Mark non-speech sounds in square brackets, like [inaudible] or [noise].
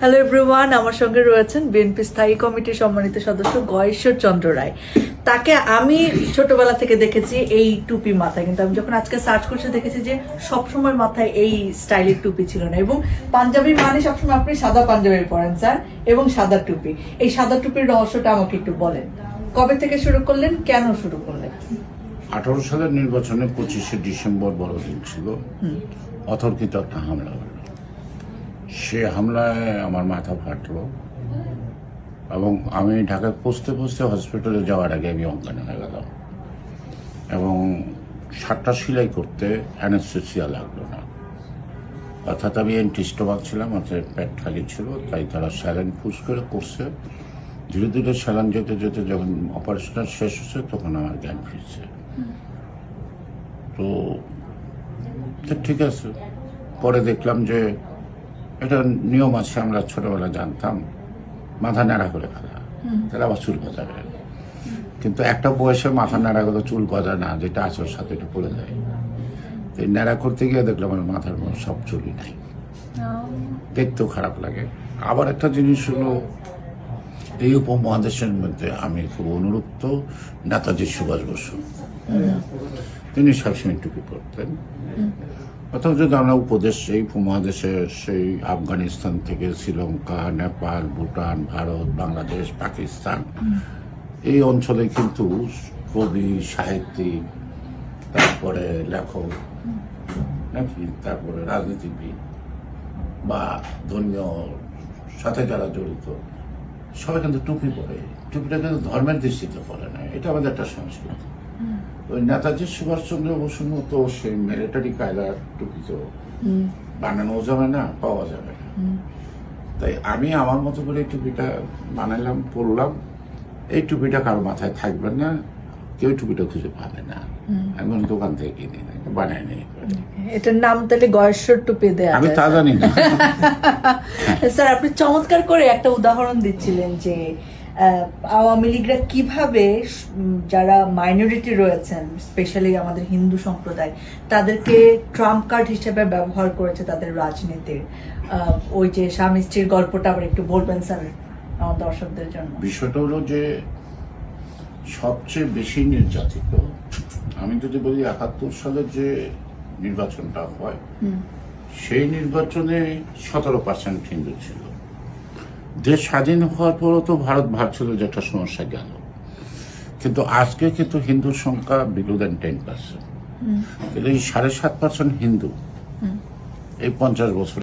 Hello everyone আমার সঙ্গে রয়েছেন বিএনপি স্থায়ী কমিটির সম্মানিত সদস্য গয়েশ্বর চন্দ্র রায়। তাকে আমি ছোটবেলা থেকে দেখেছি এই টুপি মাথায়। কিন্তু আমি যখন আজকে সার্চ করতে দেখেছি যে সবসময় মাথায় এই স্টাইলের টুপি ছিল না। এবং পাঞ্জাবি মানে সবসময় আপনি সাদা পাঞ্জাবি পরেন স্যার এবং সাদা টুপি। এই সাদা টুপির রহস্যটা আমাকে একটু বলেন। কবে থেকে শুরু করলেন? কেন শুরু করলেন? আঠারো সালের নির্বাচনে পঁচিশে ডিসেম্বর বড়দিন ছিল। হুম। অতর্কিত একটা হামলা। হলো সে হামলায় আমার মাথা ফাটলো। এবং আমি ঢাকায় পৌঁছতে পৌঁছতে হসপিটালে যাওয়ার আগে আমি অজ্ঞান হয়ে গেলাম। এবং সাতটা সেলাই করতে অ্যানেস্থেসিয়া লাগল না। অর্থাৎ আমি এন্টিস্টোমাক ছিলাম, অর্থাৎ পেট খালি ছিল, তাই তারা স্যালাইন পুশ করে করছে। ধীরে ধীরে স্যালাইন যেতে যেতে যখন অপারেশনটা শেষ হচ্ছে, তখন আমার জ্ঞান ফিরছে। তো ঠিক আছে। পরে দেখলাম যে এটা নিয়ম আছে আমরা ছোটবেলা জানতাম মাথা নাড়া করে ফেলা তাহলে আবার চুল গজাবে। কিন্তু একটা বয়সে মাথা নাড়া করে চুল গজায় না যেটা আছে ওর সাথে এটা পড়ে যায়। তো এই নাড়া করতে গিয়ে দেখলাম আমার মাথার মধ্যে সব চুলই নাই। দেখতেও খারাপ লাগে। আবার একটা জিনিস হলো এই উপমহাদেশের মধ্যে আমি খুব অনুরক্ত নেতাজি সুভাষ বসু। তিনি সবসময় টুপি পরতেন। অথবা যদি আমরা উপদেশ সেই উপমহাদেশের সেই আফগানিস্তান থেকে শ্রীলঙ্কা, নেপাল, ভুটান, ভারত, বাংলাদেশ, পাকিস্তান, এই অঞ্চলে কিন্তু কবি, সাহিত্যিক, তারপরে লেখক, নাকি তারপরে রাজনীতিবিদ বা ধর্মীয় সাথে যারা জড়িত, সবাই কিন্তু টুপি পরে টুপিটা কিন্তু ধর্মের দৃষ্টিতে পরে না, এটা আমাদের একটা সংস্কৃতি। ওই নেতাজি সুভাষচন্দ্র বসুর মতো সেই মিলিটারি কায়দার টুপি তো বানানো যাবে না পাওয়া যাবে না। তাই আমি আমার মতো করে এই টুপিটা বানাইলাম পরলাম। এই টুপিটা কারও মাথায় থাকবে না কেউ টুপিটা খুঁজে পাবে না। আমি কোনো দোকান থেকে কিনি না বানাই নেই। এটার নাম তাহলে গয়েশ্বর টুপি দেয়া আমি তা জানি না। [laughs] স্যার আপনি চমৎকার করে একটা উদাহরণ দিচ্ছিলেন যে আওয়ামী লীগরা কীভাবে যারা মাইনরিটি রয়েছেন স্পেশালি আমাদের হিন্দু সম্প্রদায় তাদেরকে ট্রাম্প কার্ড হিসেবে ব্যবহার করেছে তাদের রাজনীতির। ওই যে স্বামী স্ত্রীর গল্পটা আবার একটু বলবেন স্যার আমার দর্শকদের জন্য। বিষয়টা হলো যে সবচেয়ে বেশি নির্যাতিত আমি যদি বলি একাত্তর সালের যে নির্বাচনটা হয় সেই নির্বাচনে সতেরো পার্সেন্ট হিন্দু ছিল। দেশ স্বাধীন হওয়ার পরও তো ভারত ভাবছিল যে একটা সমস্যা গেল। কিন্তু আজকে কিন্তু হিন্দুর সংখ্যা বিলো দেন টেন পার্সেন্ট এই সাড়ে সাত পার্সেন্ট হিন্দু এই পঞ্চাশ বছর